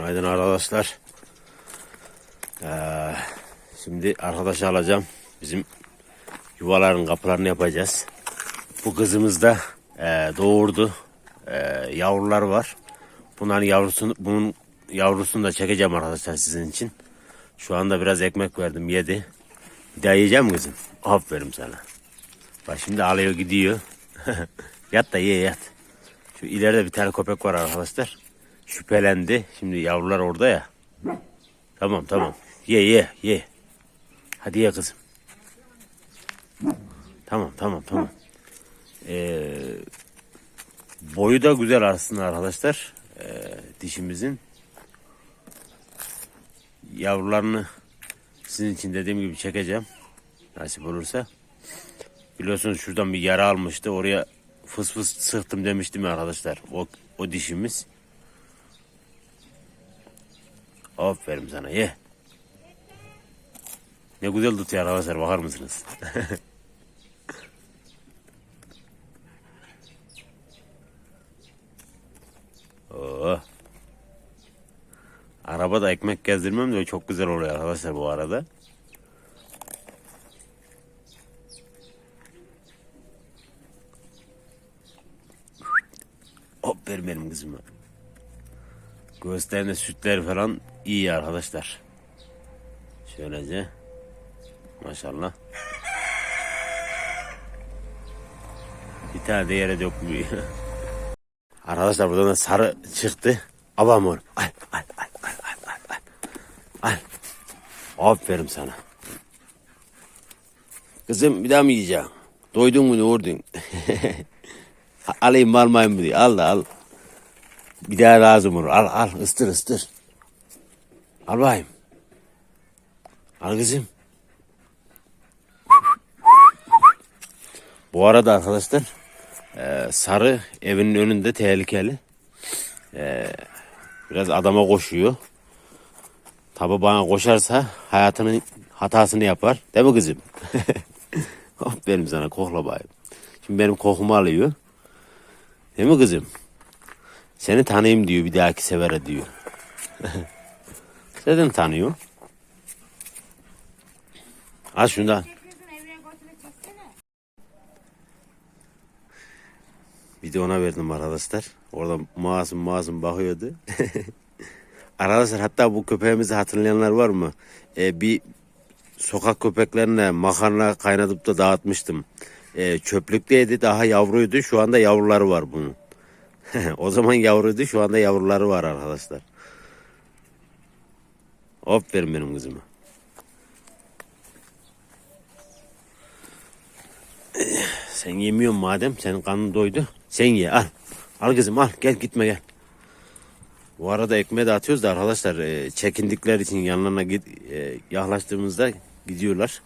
arkadaşlar. Ee, şimdi arkadaşı alacağım. Bizim yuvaların kapılarını yapacağız. Bu kızımız da e, doğurdu. E, yavrular var. Bunların yavrusunu, bunun yavrusunu da çekeceğim arkadaşlar sizin için. Şu anda biraz ekmek verdim yedi. Bir daha yiyeceğim kızım? Aferin sana. Bak şimdi alıyor gidiyor. yat da ye yat. Şu ileride bir tane köpek var arkadaşlar. Şüphelendi. Şimdi yavrular orada ya. Tamam tamam. Ye ye ye. Hadi ye kızım. Tamam tamam tamam. Ee, boyu da güzel aslında arkadaşlar. Ee, dişimizin. Yavrularını sizin için dediğim gibi çekeceğim. Nasip olursa. Biliyorsunuz şuradan bir yara almıştı. Oraya fıs fıs sıktım demiştim arkadaşlar. O, o dişimiz. Aferin sana ye. Ne güzel tutuyor arkadaşlar bakar mısınız? Oo. Arabada ekmek gezdirmem de çok güzel oluyor arkadaşlar bu arada. Hop ver benim kızıma. Göğüslerinde sütler falan iyi arkadaşlar. Şöylece. Maşallah. Bir tane de yere dökmüyor. Arkadaşlar buradan da sarı çıktı. Avam oğlum. Al al al al al al. Al. Aferin sana. Kızım bir daha mı yiyeceğim? Doydun mu ne vurdun? Alayım mı almayayım mı diye. Al da al. Bir daha lazım olur. Al al ıstır ıstır. Al bakayım. Al kızım. Bu arada arkadaşlar e, sarı evinin önünde tehlikeli. E, biraz adama koşuyor. Tabi bana koşarsa hayatının hatasını yapar. Değil mi kızım? Aferin sana kokla bayım. Şimdi benim kokumu alıyor. Değil mi kızım? Seni tanıyayım diyor bir dahaki sefere diyor. Zaten tanıyor. Al şundan. Bir de ona verdim arkadaşlar. Orada masum masum bakıyordu. arkadaşlar hatta bu köpeğimizi hatırlayanlar var mı? Ee, bir sokak köpeklerine makarna kaynatıp da dağıtmıştım. Ee, çöplükteydi daha yavruydu. Şu anda yavruları var bunun. o zaman yavruydu şu anda yavruları var arkadaşlar. Aferin benim kızıma. Sen yemiyorsun madem senin karnın doydu. Sen ye al. Al kızım al gel gitme gel. Bu arada ekmeği de atıyoruz da arkadaşlar e, çekindikler için yanlarına git, e, yaklaştığımızda gidiyorlar.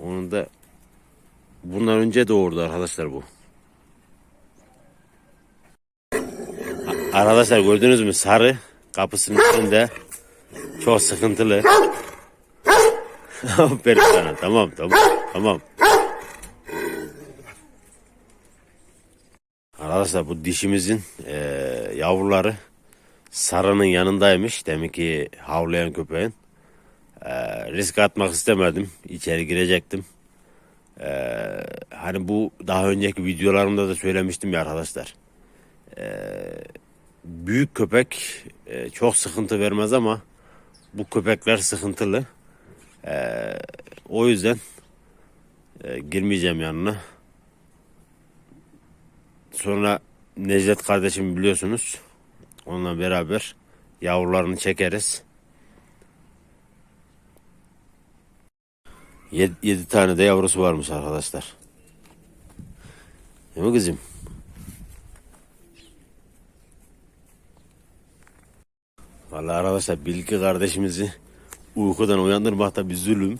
Onun da bundan önce doğurdu arkadaşlar bu. Arkadaşlar gördünüz mü sarı kapısının üstünde çok sıkıntılı. Aferin sana tamam tamam tamam. Arkadaşlar bu dişimizin eee, yavruları sarının yanındaymış. Demek ki havlayan köpeğin. Eee, risk atmak istemedim. İçeri girecektim. Eee, hani bu daha önceki videolarımda da söylemiştim ya arkadaşlar. Eee, büyük köpek eee, çok sıkıntı vermez ama bu köpekler sıkıntılı. Eee, o yüzden eee, girmeyeceğim yanına. Sonra Necdet kardeşim biliyorsunuz. Onunla beraber yavrularını çekeriz. 7 tane de yavrusu varmış arkadaşlar. Değil mi kızım? Vallahi arkadaşlar Bilgi kardeşimizi uykudan uyandırmak da bir zulüm.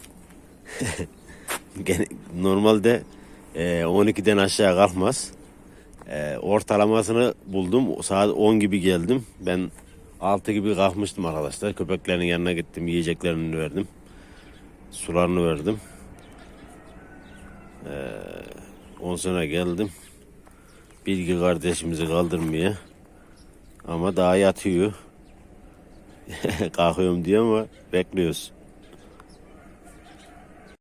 Normalde e, 12'den aşağı kalkmaz. E, ortalamasını buldum. Saat 10 gibi geldim. Ben 6 gibi kalkmıştım arkadaşlar. Köpeklerin yanına gittim. Yiyeceklerini verdim. Sularını verdim. E, on sonra geldim. Bilgi kardeşimizi kaldırmaya. Ama daha yatıyor. Kalkıyorum diyor ama bekliyoruz.